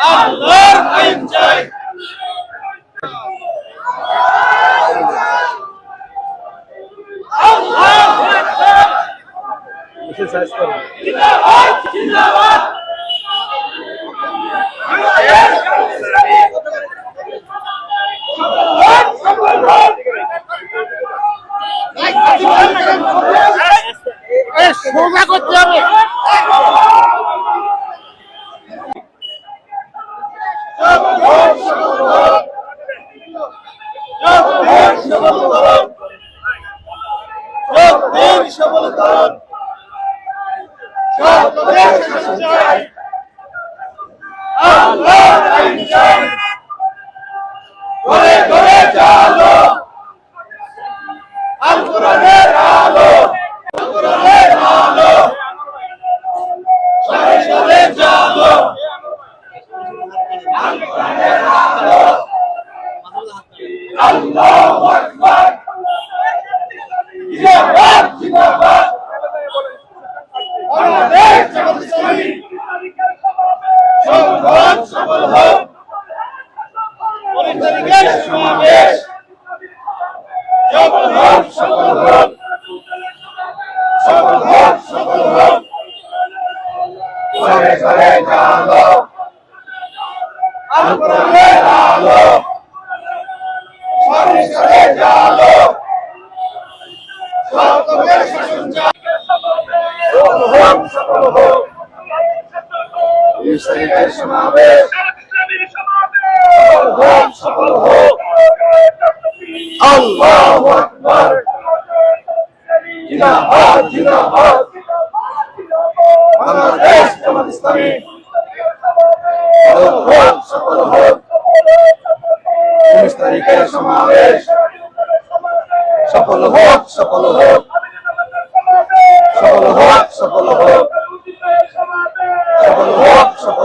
আল্লাহর আইন চাই। জিন্দাবাদ জিন্দাবাদ। সোজা করতে হবে। আল্লাহর আইন চাই ঘরে ঘরে চালো আল কোরআনের আলো আল কোরআনের আলো শহরে শহরে চালো আল কোরআনের আলো আল্লাহু আকবার জিন্দাবাদ জিন্দাবাদ বাংলাদেশ জামাত ইসলামী হোক সফল হোক উনিশ তারিখের সমাবেশ সফল হোক সফল হোক সফল হোক সফল হোক ঘরে জালো আল কোরআনের আলো সকলের শাসন চাই সফল হোক সফল হোক। তারিখের সমাবেশ সফল হোক সফল হোক আল্লাহু আকবার জিন্দাবাদ জিন্দাবাদ বাংলাদেশ জামাত ইসলামী সফল হোক সফল হোক উনিশ তারিখের সমাবেশ সফল হোক সফল হোক সফল হোক